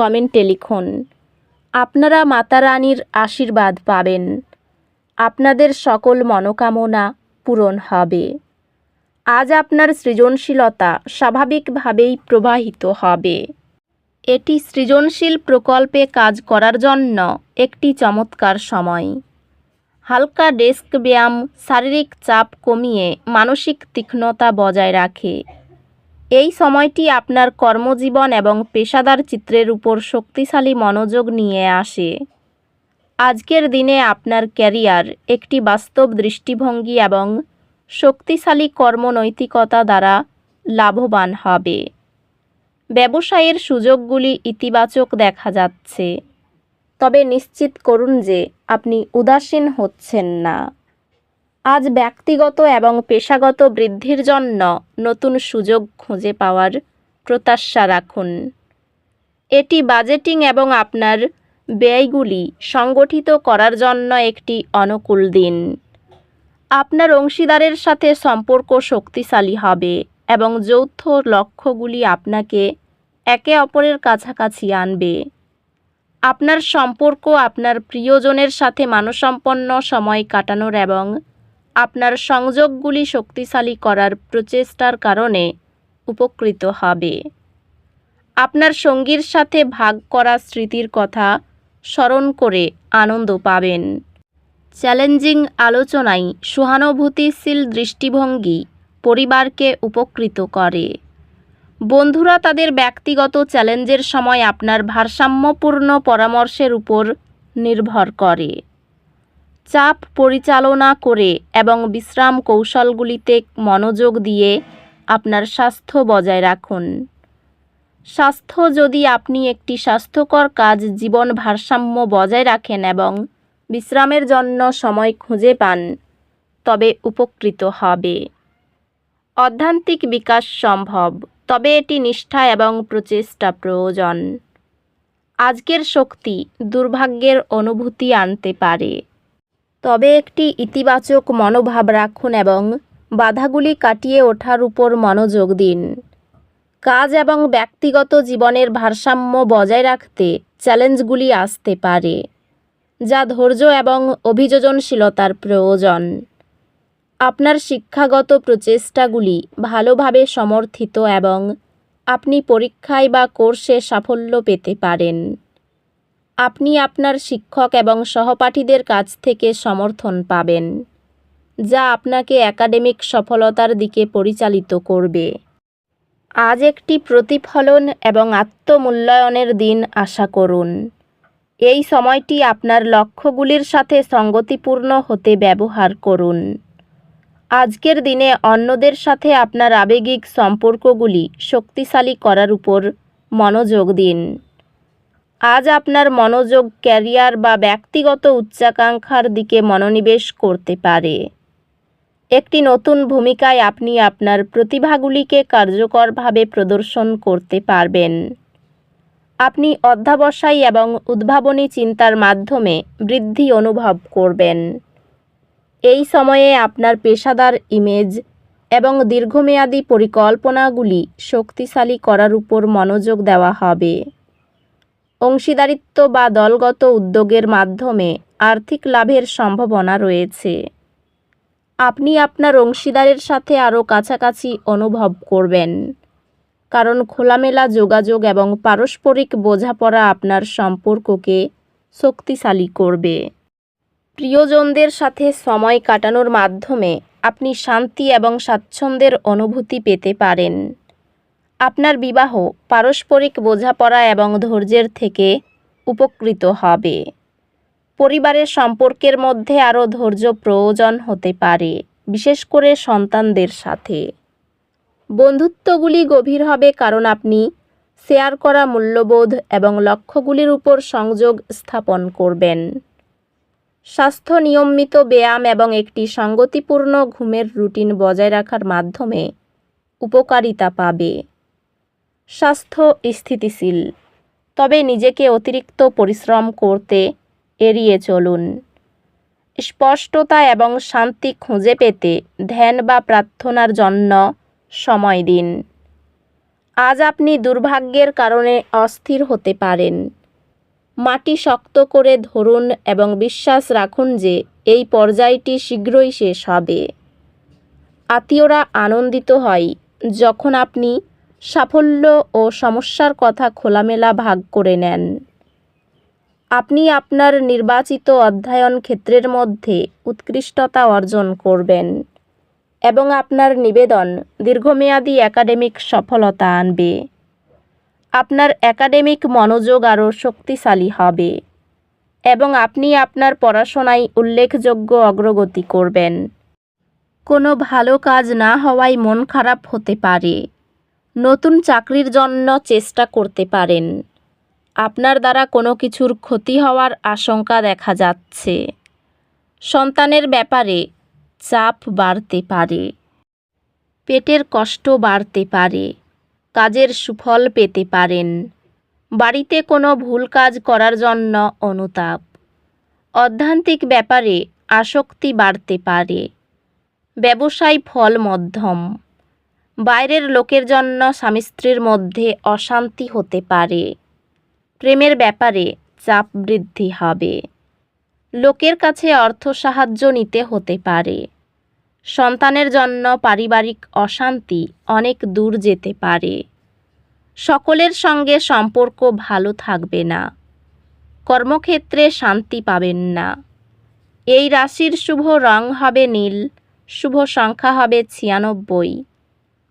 কমেন্টে লিখুন, আপনারা মাতা রানীর আশীর্বাদ পাবেন। আপনাদের সকল মনোকামনা পূরণ হবে। আজ আপনার সৃজনশীলতা স্বাভাবিকভাবেই প্রবাহিত হবে। এটি সৃজনশীল প্রকল্পে কাজ করার জন্য একটি চমৎকার সময়। হালকা ডেস্ক ব্যায়াম, শারীরিক চাপ কমিয়ে মানসিক তীক্ষ্ণতা বজায় রাখে। এই সময়টি আপনার কর্মজীবন এবং পেশাদার চিত্রের উপর শক্তিশালী মনোযোগ নিয়ে আসে। আজকের দিনে আপনার ক্যারিয়ার একটি বাস্তব দৃষ্টিভঙ্গি এবং শক্তিশালী কর্মনৈতিকতা দ্বারা লাভবান হবে। ব্যবসায়ের সুযোগগুলি ইতিবাচক দেখা যাচ্ছে। তবে নিশ্চিত করুন যে আপনি উদাসীন হচ্ছেন না। আজ ব্যক্তিগত এবং পেশাগত বৃদ্ধির জন্য নতুন সুযোগ খুঁজে পাওয়ার প্রত্যাশা রাখুন। এটি বাজেটিং এবং আপনার ব্যয়গুলি সংগঠিত করার জন্য একটি অনুকূল দিন। আপনার অংশীদারের সাথে সম্পর্ক শক্তিশালী হবে এবং যৌথ লক্ষ্যগুলি আপনাকে একে অপরের কাছাকাছি আনবে। আপনার সম্পর্ক আপনার প্রিয়জনের সাথে মানসম্পন্ন সময় কাটানোর এবং আপনার সংযোগগুলি শক্তিশালী করার প্রচেষ্টার কারণে উপকৃত হবে। আপনার সঙ্গীর সাথে ভাগ করা স্মৃতির কথা স্মরণ করে আনন্দ পাবেন। চ্যালেঞ্জিং আলোচনায় সহানুভূতিশীল দৃষ্টিভঙ্গি পরিবারকে উপকৃত করে। বন্ধুরা তাদের ব্যক্তিগত চ্যালেঞ্জের সময় আপনার ভারসাম্যপূর্ণ পরামর্শের উপর নির্ভর করে। চাপ পরিচালনা করে এবং বিশ্রাম কৌশলগুলিতে মনোযোগ দিয়ে আপনার স্বাস্থ্য বজায় রাখুন। স্বাস্থ্য যদি আপনি একটি স্বাস্থ্যকর কাজ, জীবন ভারসাম্য বজায় রাখেন এবং বিশ্রামের জন্য সময় খুঁজে পান, তবে উপকৃত হবে। অধ্যান্তিক বিকাশ সম্ভব, তবে এটি নিষ্ঠা এবং প্রচেষ্টা প্রয়োজন। আজকের শক্তি দুর্ভাগ্যের অনুভূতি আনতে পারে। তবে একটি ইতিবাচক মনোভাব রাখুন এবং বাধাগুলি কাটিয়ে ওঠার উপর মনোযোগ দিন। কাজ এবং ব্যক্তিগত জীবনের ভারসাম্য বজায় রাখতে চ্যালেঞ্জগুলি আসতে পারে, যা ধৈর্য এবং অভিযোজনশীলতার প্রয়োজন। আপনার শিক্ষাগত প্রচেষ্টাগুলি ভালোভাবে সমর্থিত এবং আপনি পরীক্ষায় বা কোর্সে সাফল্য পেতে পারেন। আপনি আপনার শিক্ষক এবং সহপাঠীদের কাছ থেকে সমর্থন পাবেন, যা আপনাকে একাডেমিক সফলতার দিকে পরিচালিত করবে। আজ একটি প্রতিফলন এবং আত্মমূল্যায়নের দিন, আশা করুন। এই সময়টি আপনার লক্ষ্যগুলির সাথে সঙ্গতিপূর্ণ হতে ব্যবহার করুন। আজকের দিনে অন্যদের সাথে আপনার আবেগিক সম্পর্কগুলি শক্তিশালী করার উপর মনোযোগ দিন। আজ আপনার মনোযোগ, ক্যারিয়ার বা ব্যক্তিগত উচ্চাকাঙ্ক্ষার দিকে মনোনিবেশ করতে পারে। একটি নতুন ভূমিকায় আপনি আপনার প্রতিভাগুলিকে কার্যকরভাবে প্রদর্শন করতে পারবেন। আপনি অধ্যাবসায় এবং উদ্ভাবনী চিন্তার মাধ্যমে বৃদ্ধি অনুভব করবেন। এই সময়ে আপনার পেশাদার ইমেজ এবং দীর্ঘমেয়াদী পরিকল্পনাগুলি শক্তিশালী করার উপর মনোযোগ দেওয়া হবে। অংশীদারিত্ব বা দলগত উদ্যোগের মাধ্যমে আর্থিক লাভের সম্ভাবনা রয়েছে। আপনি আপনার অংশীদারের সাথে আরও কাছাকাছি অনুভব করবেন। কারণ খোলামেলা যোগাযোগ এবং পারস্পরিক বোঝাপড়া আপনার সম্পর্ককে শক্তিশালী করবে। প্রিয়জনদের সাথে সময় কাটানোর মাধ্যমে আপনি শান্তি এবং স্বাচ্ছন্দ্যের অনুভূতি পেতে পারেন। আপনার বিবাহ পারস্পরিক বোঝাপড়া এবং ধৈর্যের থেকে উপকৃত হবে। পরিবারের সম্পর্কের মধ্যে আরও ধৈর্য প্রয়োজন হতে পারে, বিশেষ করে সন্তানদের সাথে। বন্ধুত্বগুলি গভীর হবে কারণ আপনি শেয়ার করা মূল্যবোধ এবং লক্ষ্যগুলির উপর সংযোগ স্থাপন করবেন। স্বাস্থ্য নিয়মিত ব্যায়াম এবং একটি সঙ্গতিপূর্ণ ঘুমের রুটিন বজায় রাখার মাধ্যমে উপকারিতা পাবে। স্বাস্থ্য স্থিতিশীল, তবে নিজেকে অতিরিক্ত পরিশ্রম করতে এড়িয়ে চলুন। স্পষ্টতা এবং শান্তি খুঁজে পেতে ধ্যান বা প্রার্থনার জন্য সময় দিন। আজ আপনি দুর্ভাগ্যের কারণে অস্থির হতে পারেন। মাটি শক্ত করে ধরুন এবং বিশ্বাস রাখুন যে এই পর্যায়টি শীঘ্রই শেষ হবে। আত্মীয়রা আনন্দিত হয় যখন আপনি সাফল্য ও সমস্যার কথা খোলামেলা ভাগ করে নেন। আপনি আপনার নির্বাচিত অধ্যয়ন ক্ষেত্রের মধ্যে উৎকৃষ্টতা অর্জন করবেন এবং আপনার নিবেদন দীর্ঘমেয়াদী একাডেমিক সফলতা আনবে। আপনার একাডেমিক মনোযোগ আরও শক্তিশালী হবে এবং আপনি আপনার পড়াশোনায় উল্লেখযোগ্য অগ্রগতি করবেন। কোনো ভালো কাজ না হওয়ায় মন খারাপ হতে পারে। নতুন চাকরির জন্য চেষ্টা করতে পারেন। আপনার দ্বারা কোনো কিছুর ক্ষতি হওয়ার আশঙ্কা দেখা যাচ্ছে। সন্তানের ব্যাপারে চাপ বাড়তে পারে। পেটের কষ্ট বাড়তে পারে। কাজের সুফল পেতে পারেন। বাড়িতে কোনো ভুল কাজ করার জন্য অনুতাপ। অধ্যান্তিক ব্যাপারে আসক্তি বাড়তে পারে। ব্যবসায় ফল মধ্যম বাইরের লোকের জন্য স্বামী স্ত্রীর মধ্যে অশান্তি হতে পারে। প্রেমের ব্যাপারে চাপ বৃদ্ধি হবে। লোকের কাছে অর্থ সাহায্য নিতে হতে পারে। সন্তানের জন্য পারিবারিক অশান্তি অনেক দূর যেতে পারে। সকলের সঙ্গে সম্পর্ক ভালো থাকবে না। কর্মক্ষেত্রে শান্তি পাবেন না। এই রাশির শুভ রং হবে নীল, শুভ সংখ্যা হবে ছিয়ানব্বই।